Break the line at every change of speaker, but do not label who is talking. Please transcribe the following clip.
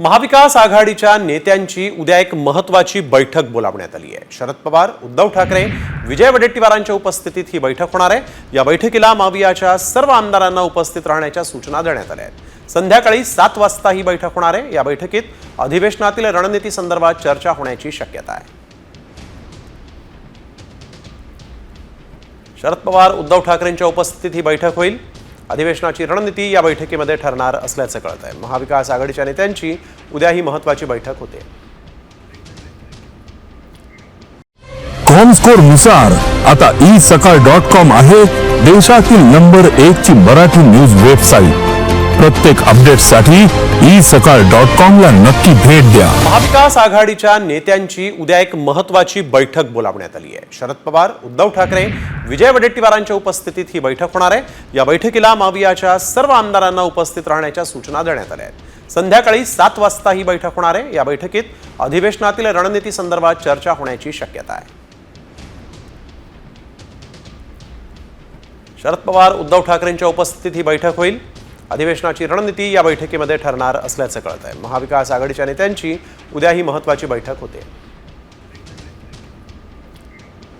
महाविकास आघाडीच्या नेत्यांची उद्या एक महत्वाची बैठक बोलावण्यात आली आहे. शरद पवार उद्धव ठाकरे विजय वडेट्टीवारांच्या उपस्थितीत ही बैठक होणार आहे. या बैठकीला मावियाच्या सर्व आमदारांना उपस्थित राहण्याच्या सूचना देण्यात आल्या आहेत. संध्याकाळी सात वाजता ही बैठक होणार आहे. या बैठकीत अधिवेशनातील रणनीती संदर्भात चर्चा होण्याची शक्यता आहे. शरद पवार उद्धव ठाकरेंच्या उपस्थितीत ही बैठक होईल. अधिवेशनाची रणनीती या बैठकीमध्ये ठरणार असल्याचं कळत आहे महाविकास आघाडीच्या नेत्यांची उद्या ही महत्वाची बैठक होते.
कॉमस्कोरनुसार आता ई सकाळ डॉट कॉम आहे देशातील नंबर एक ची मराठी न्यूज वेबसाईट प्रत्येक अपडेटसाठी ई सकाळ डॉट कॉम ला नक्की भेट द्या.
महाविकास आघाडीच्या नेत्यांची उद्या एक महत्वाची बैठक बोलावण्यात आली आहे. शरद पवार उद्धव ठाकरे विजय वडेट्टीवारांच्या उपस्थितीत ही बैठक होणार आहे. या बैठकीला मावियाच्या सर्व आमदारांना उपस्थित राहण्याच्या सूचना देण्यात आल्या आहेत. संध्याकाळी सात वाजता ही बैठक होणार आहे. या बैठकीत अधिवेशनातील रणनीती संदर्भात चर्चा होण्याची शक्यता आहे. शरद पवार उद्धव ठाकरेंच्या उपस्थितीत ही बैठक होईल. अधिवेशनाची रणनीती या बैठकीमध्ये ठरणार असल्याचं कळत आहे महाविकास आघाडीच्या नेत्यांची उद्या ही महत्वाची बैठक होते.